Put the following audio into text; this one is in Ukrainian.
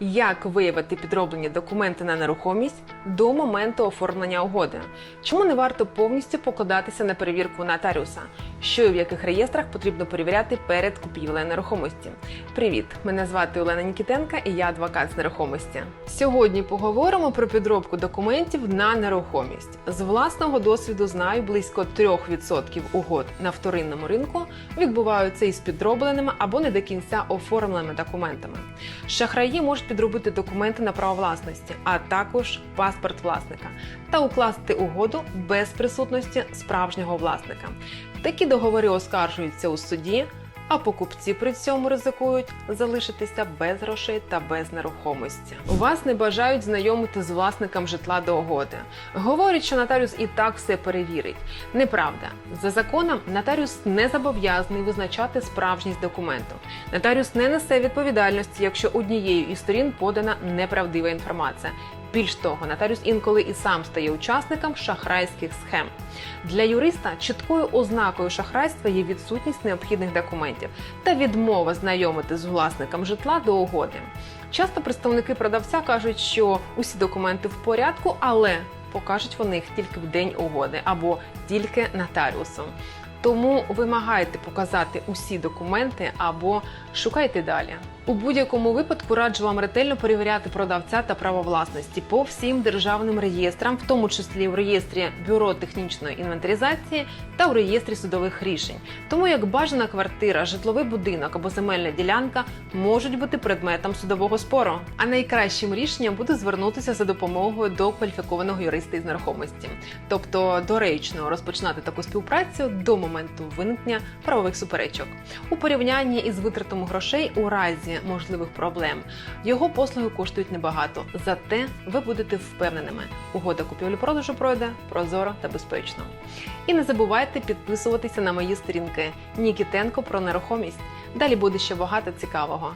Як виявити підроблені документи на нерухомість до моменту оформлення угоди? Чому не варто повністю покладатися на перевірку нотаріуса? Що і в яких реєстрах потрібно перевіряти перед купівлею нерухомості? Привіт! Мене звати Олена Нікітенка і я адвокат з нерухомості. Сьогодні поговоримо про підробку документів на нерухомість. З власного досвіду знаю, близько 3% угод на вторинному ринку відбуваються із підробленими або не до кінця оформленими документами. Шахраї можуть підробити документи на право власності, а також паспорт власника, та укласти угоду без присутності справжнього власника. Такі договори оскаржуються у суді. А покупці при цьому ризикують залишитися без грошей та без нерухомості. Вас не бажають знайомити з власником житла до угоди. Говорять, що нотаріус і так все перевірить. Неправда. За законом нотаріус не зобов'язаний визначати справжність документу. Нотаріус не несе відповідальності, якщо однією із сторін подана неправдива інформація. Більш того, нотаріус інколи і сам стає учасником шахрайських схем. Для юриста чіткою ознакою шахрайства є відсутність необхідних документів та відмова знайомити з власником житла до угоди. Часто представники продавця кажуть, що усі документи в порядку, але покажуть вони їх тільки в день угоди або тільки нотаріусу. Тому вимагайте показати усі документи або шукайте далі. У будь-якому випадку раджу вам ретельно перевіряти продавця та право власності по всім державним реєстрам, в тому числі в реєстрі бюро технічної інвентаризації та в реєстрі судових рішень. Тому як бажана квартира, житловий будинок або земельна ділянка можуть бути предметом судового спору. А найкращим рішенням буде звернутися за допомогою до кваліфікованого юриста із нерухомості, тобто доречно розпочинати таку співпрацю до моменту виникнення правових суперечок. У порівнянні із витратом грошей у разі можливих проблем його послуги коштують небагато. Зате ви будете впевненими. Угода купівлі-продажу пройде прозоро та безпечно. І не забувайте підписуватися на мої сторінки Нікітенко про нерухомість. Далі буде ще багато цікавого.